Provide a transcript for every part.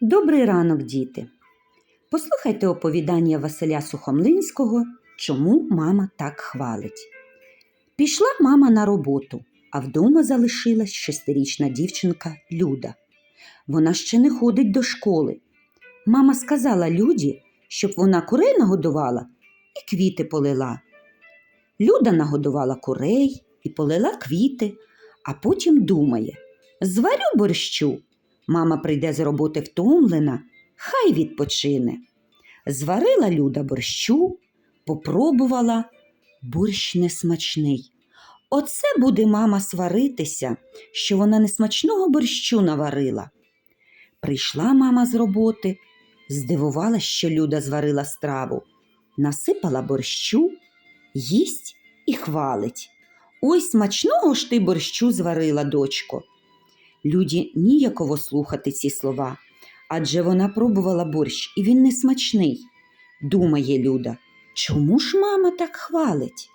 Добрий ранок, діти. Послухайте оповідання Василя Сухомлинського Чому мама так хвалить. Пішла мама на роботу, а вдома залишилась шестирічна дівчинка Люда. Вона ще не ходить до школи. Мама сказала Люді, щоб вона курей нагодувала і квіти полила. Люда нагодувала курей і полила квіти, а потім думає: зварю борщу. Мама прийде з роботи втомлена, хай відпочине. Зварила Люда борщу, попробувала, борщ несмачний. Оце буде мама сваритися, що вона несмачного борщу наварила. Прийшла мама з роботи, здивувалась, що Люда зварила страву, насипала борщу, їсть і хвалить. Ой, смачного ж ти борщу зварила, дочко. Люді ніяково слухати ці слова, адже вона пробувала борщ, і він не смачний. Думає Люда, чому ж мама так хвалить?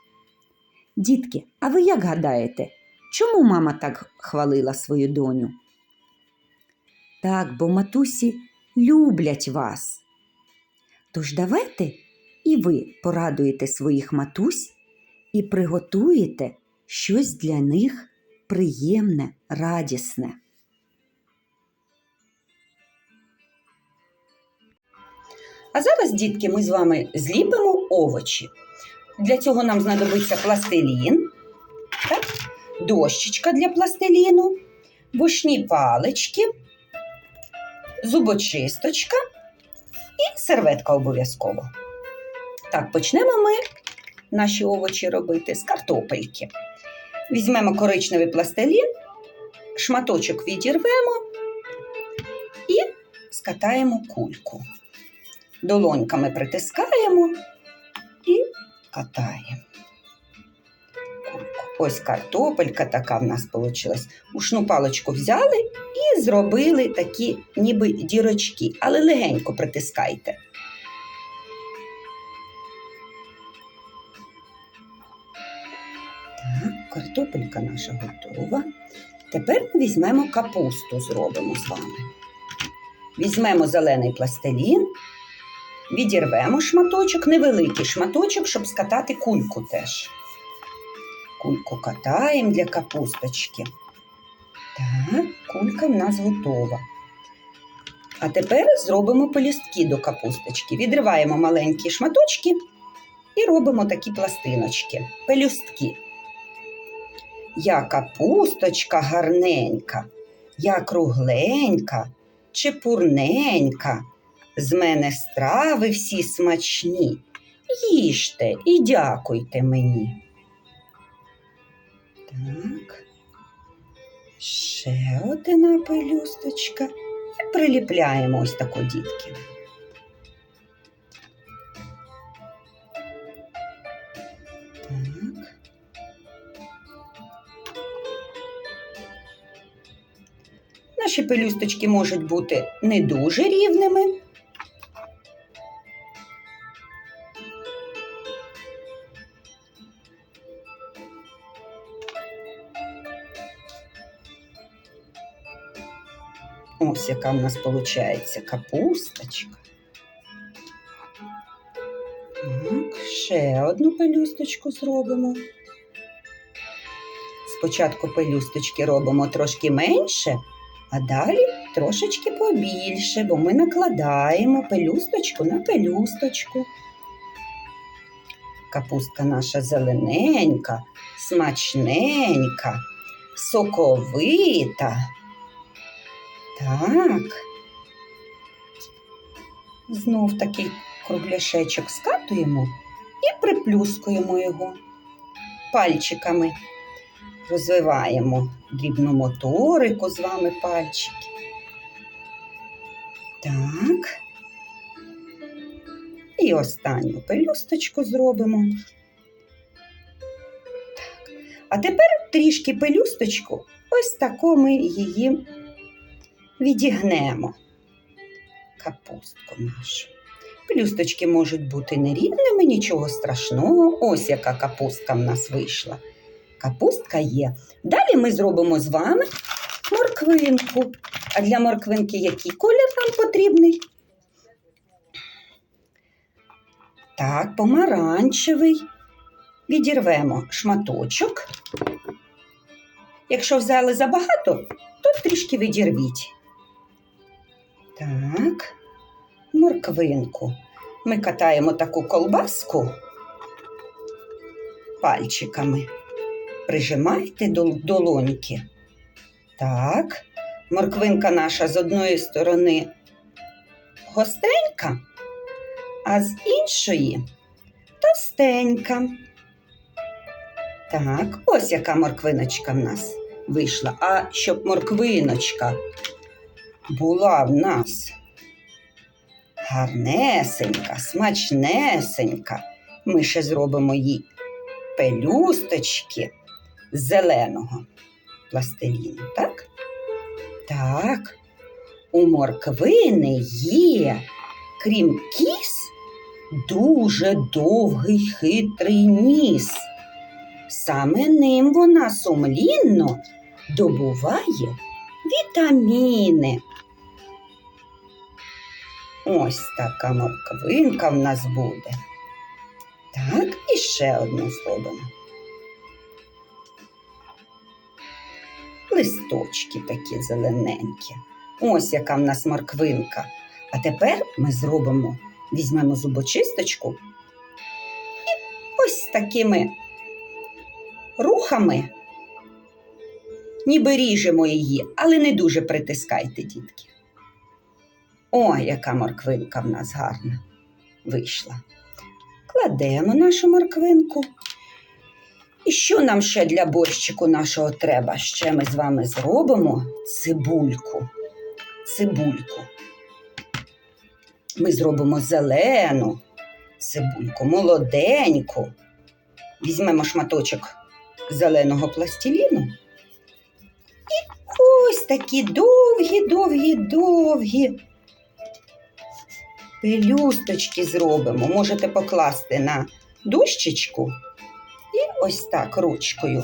Дітки, а ви як гадаєте, чому мама так хвалила свою доню? Так, бо матусі люблять вас. Тож давайте і ви порадуєте своїх матусь і приготуєте щось для них приємне, радісне. А зараз, дітки, ми з вами зліпимо овочі. Для цього нам знадобиться пластилін, так? дощечка для пластиліну, бушні палички, зубочисточка і серветка обов'язково. Так, почнемо ми наші овочі робити з картопельки. Візьмемо коричневий пластилін, шматочок відірвемо і скатаємо кульку. Долоньками притискаємо і катаємо. Ось картопелька така в нас вийшла. Ушну паличку взяли і зробили такі ніби дірочки, але легенько притискайте. Картопелька наша готова. Тепер ми візьмемо капусту, зробимо з вами. Візьмемо зелений пластилін, відірвемо шматочок, невеликий шматочок, щоб скатати кульку теж. Кульку катаємо для капусточки. Так, кулька в нас готова. А тепер зробимо пелюстки до капусточки. Відриваємо маленькі шматочки і робимо такі пластиночки, пелюстки. Я капусточка гарненька, я кругленька, чепурненька. З мене страви всі смачні. Їжте і дякуйте мені. Так. Ще одна пелюсточка. І приліпляємо ось таку дітки. Наші пелюсточки можуть бути не дуже рівними. Ось яка в нас виходить капусточка. Так, ще одну пелюсточку зробимо. Спочатку пелюсточки робимо трошки менше, а далі трошечки побільше, бо ми накладаємо пелюсточку на пелюсточку. Капустка наша зелененька, смачненька, соковита. Так. Знов такий кругляшечок скатуємо і приплюскуємо його пальчиками. Розвиваємо дрібну моторику з вами пальчики. Так. І останню пелюсточку зробимо. Так. А тепер трішки пелюсточку, ось тако ми її відігнемо. Капустку нашу. Пелюсточки можуть бути нерівними, нічого страшного. Ось яка капустка в нас вийшла. Капустка є. Далі ми зробимо з вами морквинку. А для морквинки який колір нам потрібний? Так, помаранчевий. Відірвемо шматочок. Якщо взяли забагато, то трішки відірвіть. Так, морквинку. Ми катаємо таку колбаску пальчиками. Прижимайте до долоньки. Так, морквинка наша з одної сторони гостренька, а з іншої товстенька. Так, ось яка морквиночка в нас вийшла. А щоб морквиночка була в нас гарнесенька, смачнесенька, ми ще зробимо їй пелюсточки зеленого пластиліну, так? Так, у морквини є, крім кіс, дуже довгий хитрий ніс. Саме ним вона сумлінно добуває вітаміни. Ось така морквинка в нас буде. Так, і ще одну зробимо. Листочки такі зелененькі. Ось яка в нас морквинка. А тепер ми зробимо, візьмемо зубочисточку і ось такими рухами, ніби ріжемо її, але не дуже притискайте, дітки. О, яка морквинка в нас гарна вийшла. Кладемо нашу морквинку. І що нам ще для борщику нашого треба? Ще ми з вами зробимо цибульку. Цибульку. Ми зробимо зелену цибульку, молоденьку. Візьмемо шматочок зеленого пластиліну. І ось такі довгі, довгі, довгі пелюсточки зробимо. Можете покласти на дощечку ось так ручкою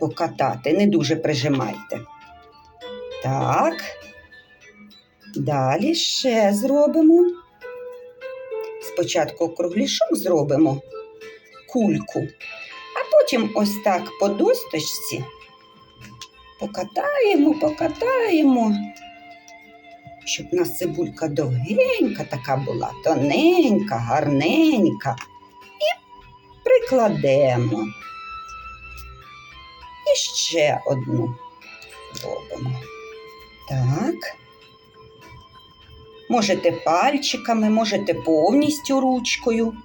покатати. Не дуже прижимайте. Так. Далі ще зробимо. Спочатку кругляшок зробимо кульку, а потім ось так по досточці покатаємо, покатаємо щоб у нас цибулька довгенька така була, тоненька, гарненька. І прикладемо. І ще одну робимо. Так. Можете пальчиками, можете повністю ручкою.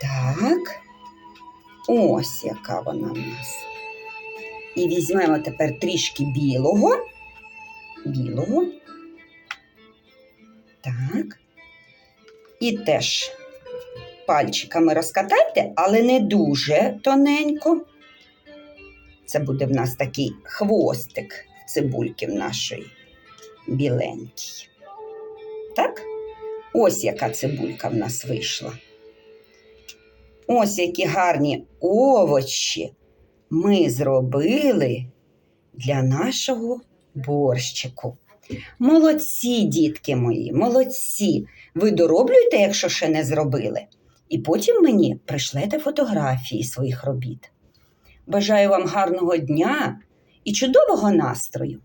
Так. Ось яка вона в нас. І візьмемо тепер трішки білого білого. Так. І теж пальчиками розкатайте, але не дуже тоненько. Це буде в нас такий хвостик цибульки в нашої біленькій. Так? Ось яка цибулька в нас вийшла. Ось які гарні овочі ми зробили для нашого борщику. Молодці, дітки мої, молодці. Ви дороблюйте, якщо ще не зробили. І потім мені пришлете фотографії своїх робіт. Бажаю вам гарного дня і чудового настрою!